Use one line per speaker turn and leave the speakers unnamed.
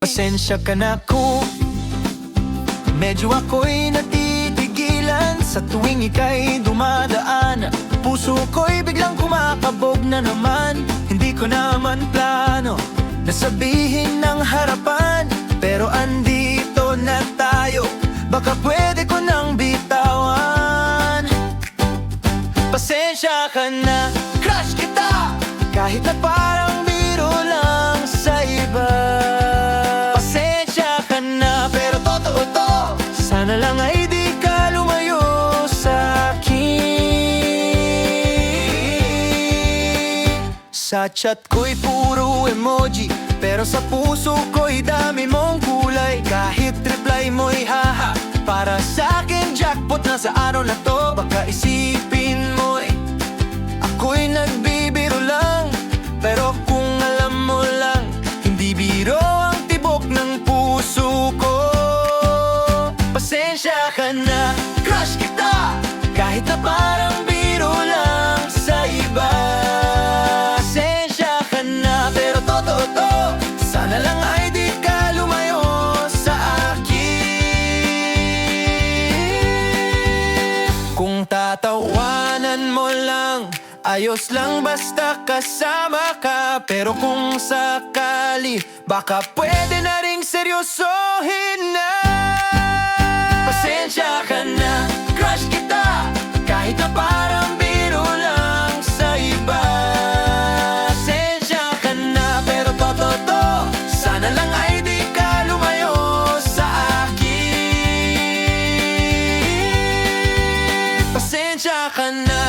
Pasensya ka na kung Medyo ako'y natitigilan. Sa tuwing ika'y dumadaan Puso ko'y biglang kumakabog na naman. Hindi ko naman plano Na sabihin ng harapan Pero andito na tayo. Baka pwede ko nang bitawan. Pasensya ka na. Crush kita! Kahit na parang Sa chat ko'y puro emoji Pero sa puso ko'y dami mong kulay. Kahit reply mo'y haha Para sa akin jackpot na sa araw na to. Baka isipin mo'y Ako'y nagbibiro lang. Pero kung alam mo lang Hindi biro ang tibok ng puso ko. Pasensya ka na Crush kita. Kahit na parang totoo to Sana lang ay di ka lumayo sa akin. Kung tatawanan mo lang Ayos lang basta kasama ka. Pero kung sakali Baka pwede na ring seryosohin na ka na